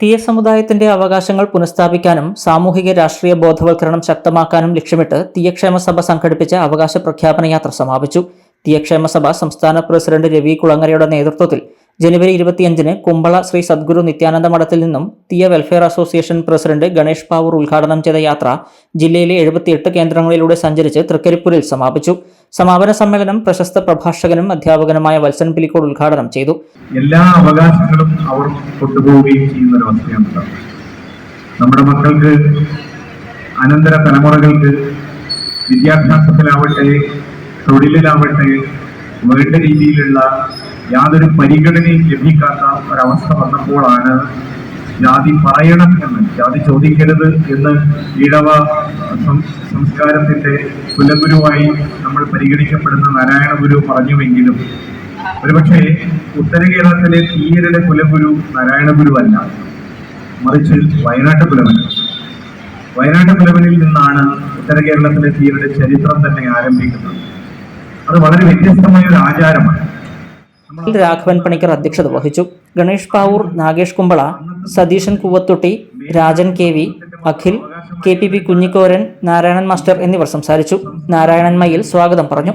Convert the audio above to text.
തീയ സമുദായത്തിന്റെ അവകാശങ്ങൾ പുനഃസ്ഥാപിക്കാനും സാമൂഹിക രാഷ്ട്രീയ ബോധവൽക്കരണം ശക്തമാക്കാനും ലക്ഷ്യമിട്ട് തീയക്ഷേമ സഭ സംഘടിപ്പിച്ച അവകാശ പ്രഖ്യാപന യാത്ര സമാപിച്ചു. തീയക്ഷേമ സഭ സംസ്ഥാന പ്രസിഡന്റ് രവി കുളങ്ങരയുടെ നേതൃത്വത്തിൽ ജനുവരി ഇരുപത്തിയഞ്ചിന് കുമ്പള ശ്രീ സദ്ഗുരു നിത്യാനന്ദ മഠത്തിൽ നിന്നും Thiyya welfare association president Ganesh Pavoor ഉദ്ഘാടനം ചെയ്ത യാത്ര ജില്ലയിലെ എഴുപത്തിയെട്ട് കേന്ദ്രങ്ങളിലൂടെ സഞ്ചരിച്ച് തൃക്കരിപ്പൂരിൽ സമാപിച്ചു. സമാപന സമ്മേളനം പ്രശസ്ത പ്രഭാഷകനും അധ്യാപകനുമായ വത്സൻ പിലിക്കോട് ഉദ്ഘാടനം ചെയ്തു. എല്ലാ അവകാശങ്ങളും അവർ കൊണ്ടുപോവുകയും ചെയ്യുന്ന ഒരു അവസ്ഥയാണ് നമ്മുടെ മക്കൾക്ക് അനന്തര തലമുറകൾക്ക് വിദ്യാഭ്യാസത്തിലാവട്ടെ തൊഴിലിലാവട്ടെ വേണ്ട രീതിയിലുള്ള യാതൊരു പരിഗണനയും ലഭിക്കാത്ത ഒരവസ്ഥ വന്നപ്പോഴാണ് ജാതി പറയണം എന്ന് ജാതി ചോദിക്കരുത് എന്ന് ഈഴവ സംസ്കാരത്തിന്റെ കുലഗുരുവായി നമ്മൾ പരിഗണിക്കപ്പെടുന്ന നാരായണഗുരു പറഞ്ഞുവെങ്കിലും ഒരുപക്ഷെ ഉത്തര കേരളത്തിലെ തീയരുടെ കുലഗുരു നാരായണ ഗുരു അല്ല. മറിച്ച് വയനാട്ട് കുലവൻ. വയനാട്ട് കുലവനിൽ നിന്നാണ് ഉത്തര കേരളത്തിലെ തീയരുടെ ചരിത്രം തന്നെ ആരംഭിക്കുന്നത്. അത് വളരെ വ്യത്യസ്തമായ ഒരു ആചാരമാണ്. രാഘവൻ പണിക്കർ അധ്യക്ഷത വഹിച്ചു. Ganesh Pavoor Nagesh Kumbla Satheesan Koovathotti Rajan K V Akhil K P P Kunhikoran Narayanan master എന്നിവർ സംസാരിച്ചു. നാരായണൻ മയ്യിൽ സ്വാഗതം പറഞ്ഞു.